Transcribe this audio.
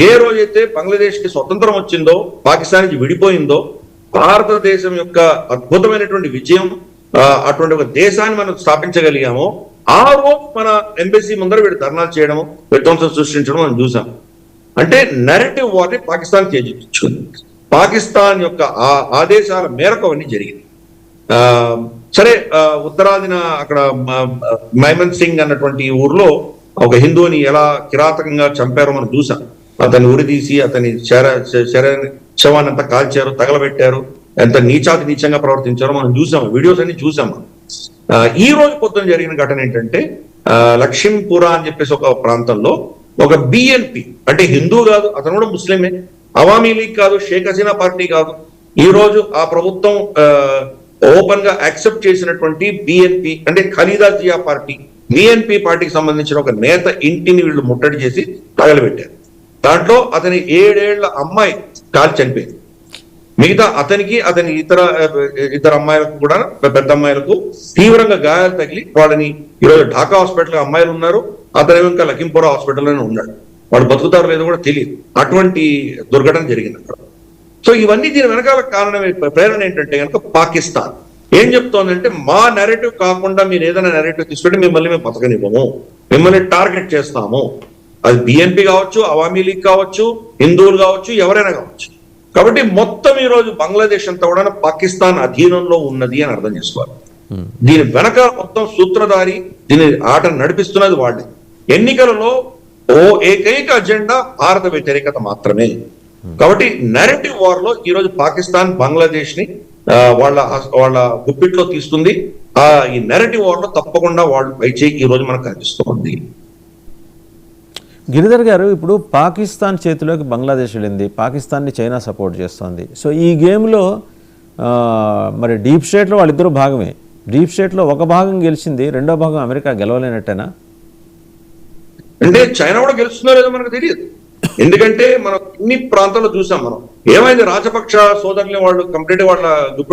ఏ రోజైతే బంగ్లాదేశ్కి స్వతంత్రం వచ్చిందో పాకిస్తాన్ నుంచి విడిపోయిందో భారతదేశం యొక్క అద్భుతమైనటువంటి విజయం అటువంటి ఒక దేశాన్ని మనం స్థాపించగలిగామో ఆ రోజు మన ఎంబసీ ముందర వీడు ధర్నాలు చేయడము విధ్వంసం సృష్టించడం మనం చూసాం. అంటే నెరటివ్ వార్ని పాకిస్తాన్ చేజించుకుంది పాకిస్తాన్ యొక్క ఆ ఆదేశాల మేరకు అవన్నీ జరిగింది. ఆ, సరే ఉత్తరాదిన అక్కడ మ- మైమన్ సింగ్ అన్నటువంటి ఊర్లో ఒక హిందువుని ఎలా కిరాతకంగా చంపారో మనం చూసాం. అతన్ని ఉరిదీసి అతని శర శర శవాన్ని అంతా కాల్చారు తగలబెట్టారు. ఎంత నీచాతి నీచంగా ప్రవర్తించారో మనం చూసాము వీడియోస్ అన్ని చూసాము ఈ రోజు పొద్దున జరిగిన ఘటన ఏంటంటే లక్ష్మీపురా అని చెప్పేసి ఒక ప్రాంతంలో ఒక బిఎన్పి అంటే హిందూ కాదు అతను కూడా ముస్లిమే అవామీ లీగ్ కాదు షేక్ హసీనా పార్టీ కాదు. ఈ రోజు ఆ ప్రభుత్వం ఓపెన్గా యాక్సెప్ట్ చేసినటువంటి బిఎన్పి అంటే ఖలీదా జియా పార్టీ బిఎన్పి పార్టీకి సంబంధించిన ఒక నేత ఇంటిని వీళ్ళు ముట్టడి చేసి తగలబెట్టారు. దాంట్లో అతని ఏడేళ్ళ అమ్మాయి కాలు చనిపోయింది. మిగతా అతనికి అతని ఇతర ఇతర అమ్మాయిలకు కూడా పెద్ద అమ్మాయిలకు తీవ్రంగా గాయాలు తగిలి వాళ్ళని ఈరోజు ఢాకా హాస్పిటల్ అమ్మాయిలు ఉన్నారు. అతను ఇంకా లఖింపూర్ హాస్పిటల్లోనే ఉన్నాడు. వాడు బతుకుతారు లేదో కూడా తెలియదు. అటువంటి దుర్ఘటన జరిగింది అక్కడ. సో ఇవన్నీ దీని వెనకాల కారణం ప్రేరణ ఏంటంటే కనుక పాకిస్తాన్. ఏం చెప్తోందంటే మా నెరేటివ్ కాకుండా మీరు ఏదైనా నెరేటివ్ తీసుకుంటే మిమ్మల్ని మేము బతకనివ్వము. మిమ్మల్ని టార్గెట్ చేస్తాము. అది బిఎన్పి కావచ్చు అవామీ లీగ్ కావచ్చు హిందువులు కావచ్చు ఎవరైనా కావచ్చు. కాబట్టి మొత్తం ఈ రోజు బంగ్లాదేశ్ అంతా కూడా పాకిస్తాన్ అధీనంలో ఉన్నది అని అర్థం చేసుకోవాలి. దీని వెనక మొత్తం సూత్రధారి దీని ఆట నడిపిస్తున్నది వాళ్ళే. ఎన్నికలలో ఓ ఏకైక అజెండా భారత వ్యతిరేకత మాత్రమే. కాబట్టి నెరటివ్ వార్లో ఈ రోజు పాకిస్తాన్ బంగ్లాదేశ్ని వాళ్ళ వాళ్ళ గుప్పిట్లో తీస్తుంది. ఆ ఈ నెరటివ్ వార్లో తప్పకుండా వాళ్ళు పైచేయి ఈ రోజు మనకు కనిపిస్తుంది. గిరిధర్ గారు ఇప్పుడు పాకిస్తాన్ చేతిలోకి బంగ్లాదేశ్ వెళ్ళింది. పాకిస్తాన్ని చైనా సపోర్ట్ చేస్తోంది. సో ఈ గేమ్లో మరి డీప్ స్టేట్లో వాళ్ళిద్దరూ భాగమే. డీప్ స్టేట్లో ఒక భాగం గెలిచింది రెండో భాగం అమెరికా గెలవలేనట్టేనా? అంటే చైనా కూడా గెలుస్తుందో లేదో మనకు తెలియదు. ఎందుకంటే మనం ఇన్ని ప్రాంతాల్లో చూసాం మనం. ఏమైంది? రాజపక్ష సోదరులు వాళ్ళు కంప్లీట్ వాళ్ళ దుప్పటి